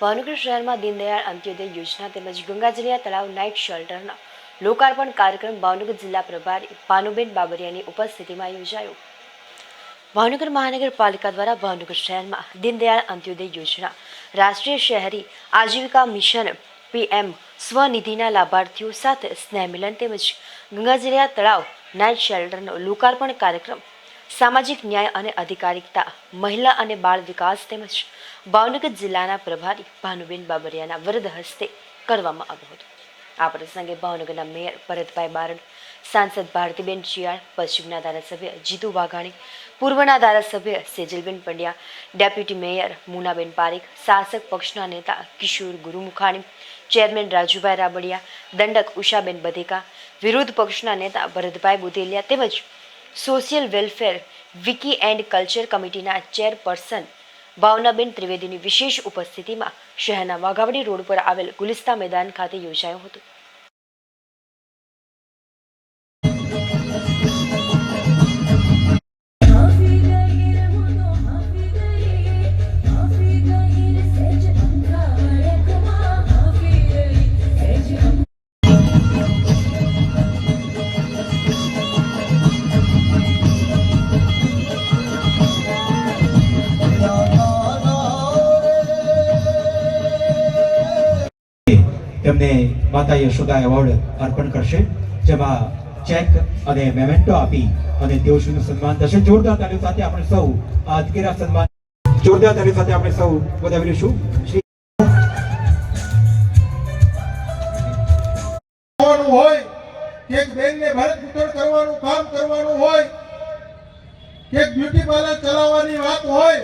ભાવનગર શહેરમાં દીનદયાળ અંત્યોદય યોજના તેમજ ગંગાજલિયા તળાવ નાઇટ શેલ્ટરના લોકાર્પણ કાર્યક્રમ ભાવનગર જિલ્લા પ્રભારી ભાનુબેન બાબરિયાની ઉપસ્થિતિમાં યોજાયો. ભાવનગર મહાનગરપાલિકા દ્વારા ભાવનગર શહેરમાં દીનદયાળ અંત્યોદય યોજના, રાષ્ટ્રીય શહેરી આજીવિકા મિશન પીએમ સ્વનિધિના લાભાર્થીઓ સાથે સ્નેહમિલન તેમજ ગંગાજલિયા તળાવ નાઇટ શેલ્ટરનો લોકાર્પણ કાર્યક્રમ સામાજિક ન્યાય અને અધિકારિકતા, મહિલા અને બાળ વિકાસ તેમજ ભાવનગર જિલ્લાના પ્રભારી ભાનુબેન બાબરિયાના વરદ હસ્તે કરવામાં આવ્યો હતો. આ પ્રસંગે ભાવનગરના મેયર ભરતભાઈ બારડ, સાંસદ ભારતીબેન ચિયાળ પશ્ચિમના ધારાસભ્ય જીતુ વાઘાણી, પૂર્વના ધારાસભ્ય સેજલબેન પંડ્યા, ડેપ્યુટી મેયર મુનાબેન પારેખ, શાસક પક્ષના નેતા કિશોર ગુરુમુખાણી, ચેરમેન રાજુભાઈ રાબડિયા, દંડક ઉષાબેન બધેકા, વિરોધ પક્ષના નેતા ભરતભાઈ બુધેલિયા તેમજ સોશિયલ વેલફેર, વિકી એન્ડ કલ્ચર કમિટીના ચેરપર્સન ભાવનાબેન ત્રિવેદીની વિશેષ ઉપસ્થિતિમાં શહેરના વાઘાવડી રોડ પર આવેલ ગુલિસ્તા મેદાન ખાતે યોજાયો હતો. તેમને માતા યશોદા એવોર્ડ અર્પણ કરશે, જેમાં ચેક અને મેમેન્ટો આપી અને તેઓશ્રીનું સન્માન થશે. જોરદાર તાલીઓ સાથે આપણે સૌ અધકેરા સન્માન જોરદાર તાલીઓ સાથે આપણે સૌ વધાવી લઈશું શ્રી હોય એક બેનને ભરત કરવાનું, કામ કરવાનું હોય એક બ્યુટી પાર્લર ચલાવવાની વાત હોય,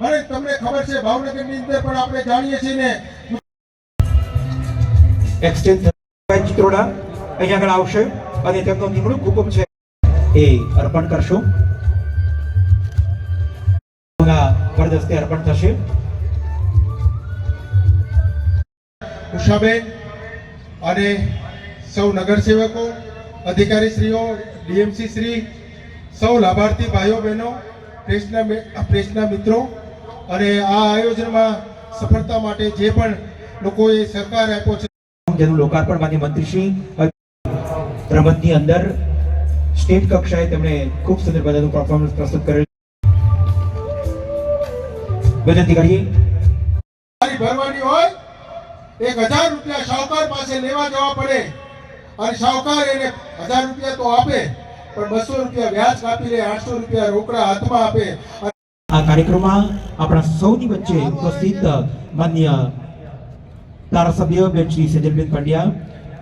મને તમને ખબર છે, ભાવનગરની અંદર પણ આપણે જાણીએ છીએ ને એક્સચેન્જ ચિત્રોડા અહીંયા આગળ આવશે અને તેમનો નિમણૂક હુકમ છે. એ અર્પણ કરશું. વરદસ્તે અર્પણ થશે. ઉષાબેન અને સૌ નગરસેવકો, અધિકારીશ્રીઓ ડીએમસી શ્રી સૌ લાભાર્થી ભાઈઓ, બહેનો, પ્રેસના પ્રેસના મિત્રો અને આ આયોજનમાં સફળતા માટે જે પણ લોકોએ સહકાર આપ્યો છે જેનું લોકાર્પણ માન્ય મંત્રીશ્રી રમતની અંદર સ્ટેટ કક્ષાએ તેમણે ખૂબ સુંદર મજાનું પરફોર્મન્સ પ્રસ્તુત કરેલ. વિનંતી કરીએ. ભરવાની હોય એક હજાર રૂપિયા શાહુકાર પાસે લેવા જવા પડે. અને શાહુકાર એને હજાર રૂપિયા તો આપે પણ બસો રૂપિયા વ્યાજ કાપી લે આઠસો રૂપિયા રોકડા હાથમાં આપે. આ કાર્યક્રમમાં આપણા સૌની વચ્ચે ઉપસ્થિત માન્ય ધારાસભ્ય બેન શ્રી સેજલબેન પંડ્યા,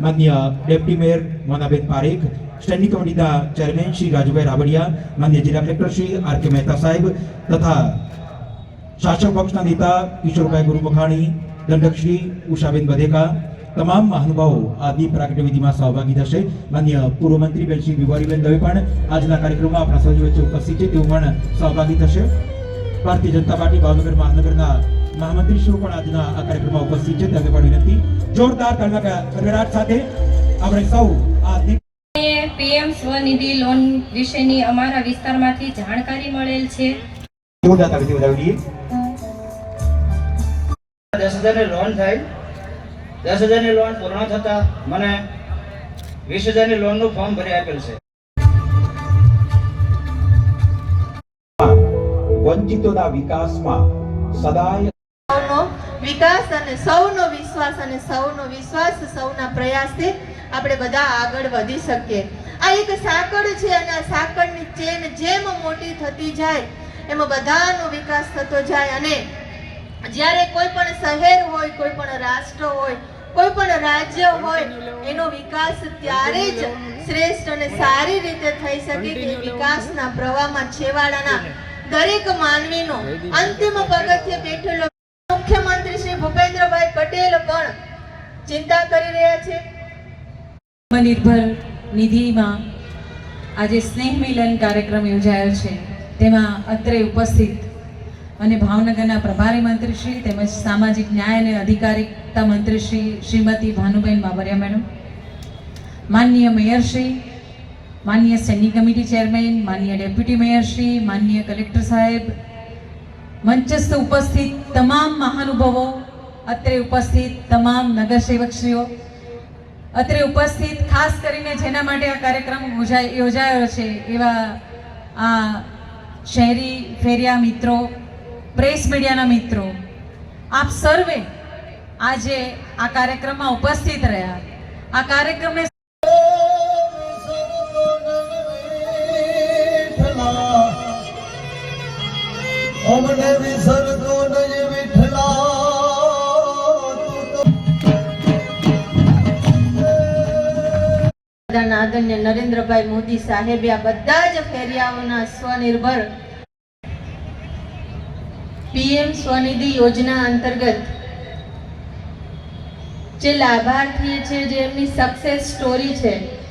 માન્ય deputy mayor Monaben Parekh, standing કમિટીના ચેરમેન શ્રી રાજુભાઈ રાબડિયા, માન્ય જિલ્લા collector Shri R K Mehta સાહેબ તથા શાસક પક્ષના નેતા કિશોરભાઈ ગુરુમખાણી, દંડક શ્રી ઉષાબેન બધેકા તમામ મહાનુભાવો આ દીપ પ્રાગટ્ય વિધિમાં સહભાગી થશે. માન્ય પૂર્વ મંત્રી બેન શ્રી વિવારીબેન દવે પણ આજના કાર્યક્રમમાં આપણા સૌ વચ્ચે ઉપસ્થિત છે. તેઓ પણ સહભાગી થશે. ભારતીય જનતા પાર્ટી ભાવનગર મહાનગરના મહામંત્રીશ્રીઓ પણ આજના આ કાર્યક્રમમાં ઉપસ્થિત છે. તેમને પણ વિનંતી. જોરદાર ગડગડાટ સાથે આપણે સૌ આ પીએમ સ્વનિધિ લોન વિશેની અમારા વિસ્તારમાંથી જાણકારી મળેલ છે. જોરદાર તાળીથી વધાવી દઈએ દસ હજારની લોન થાય દસ હજારની લોન પૂર્ણ થતા મને વીસ હજારની લોનનું ફોર્મ ભરી આપેલ છે. વંચિતોના વિકાસમાં સદાય સૌનો વિકાસ અને સૌનો વિશ્વાસ અને સૌનો વિશ્વાસ, સૌના પ્રયાસથી આપણે બધા આગળ વધી શકીએ. આ એક સાંકળ છે અને આ સાંકળની ચેન જેમ મોટી થતી જાય, એમાં બધાનો વિકાસ થતો જાય અને જ્યારે કોઈ પણ શહેર હોય, કોઈ પણ રાષ્ટ્ર હોય, કોઈ પણ રાજ્ય હોય, એનો વિકાસ ત્યારે જ શ્રેષ્ઠ અને સારી રીતે થઈ શકે કે વિકાસના પ્રવાહમાં છેવાડાના દરેક માનવીનો અંતિમ પગથિયે બેઠેલો ભૂપેન્દ્રભાઈ પટેલ પણ ચિંતા કરી રહ્યા છે. આત્મનિર્ભર નિધિમાં આજે સ્નેહ મિલન કાર્યક્રમ યોજાયો છે. તેમાં અત્રે ઉપસ્થિત અને ભાવનગરના પ્રભારી મંત્રીશ્રી તેમજ સામાજિક ન્યાય અને અધિકારિકતા મંત્રીશ્રી શ્રીમતી ભાનુબેન બાબરિયા મેડમ, માનનીય મેયરશ્રી, માનનીય સ્ટેન્ડિંગ કમિટી ચેરમેન, માનનીય ડેપ્યુટી મેયરશ્રી, માનનીય કલેક્ટર સાહેબ, મંચસ્થ ઉપસ્થિત તમામ મહાનુભાવો અત્રે ઉપસ્થિત તમામ નગરસેવકશ્રીઓ, અત્રે ઉપસ્થિત ખાસ કરીને જેના માટે આ કાર્યક્રમ યોજાયો છે એવા આ શહેરી ફેરિયા મિત્રો, પ્રેસ મીડિયાના મિત્રો, આપ સર્વે આજે આ કાર્યક્રમમાં ઉપસ્થિત રહ્યા. આ કાર્યક્રમને અમને વિસરતો આદરણીય નરેન્દ્રભાઈ મોદી સાહેબે આ બધા જ ફેરિયાઓના સ્વનિર્ભર પીએમ સ્વનિધિ યોજના અંતર્ગત જે લાભાર્થી છે, જે એમની સક્સેસ સ્ટોરી છે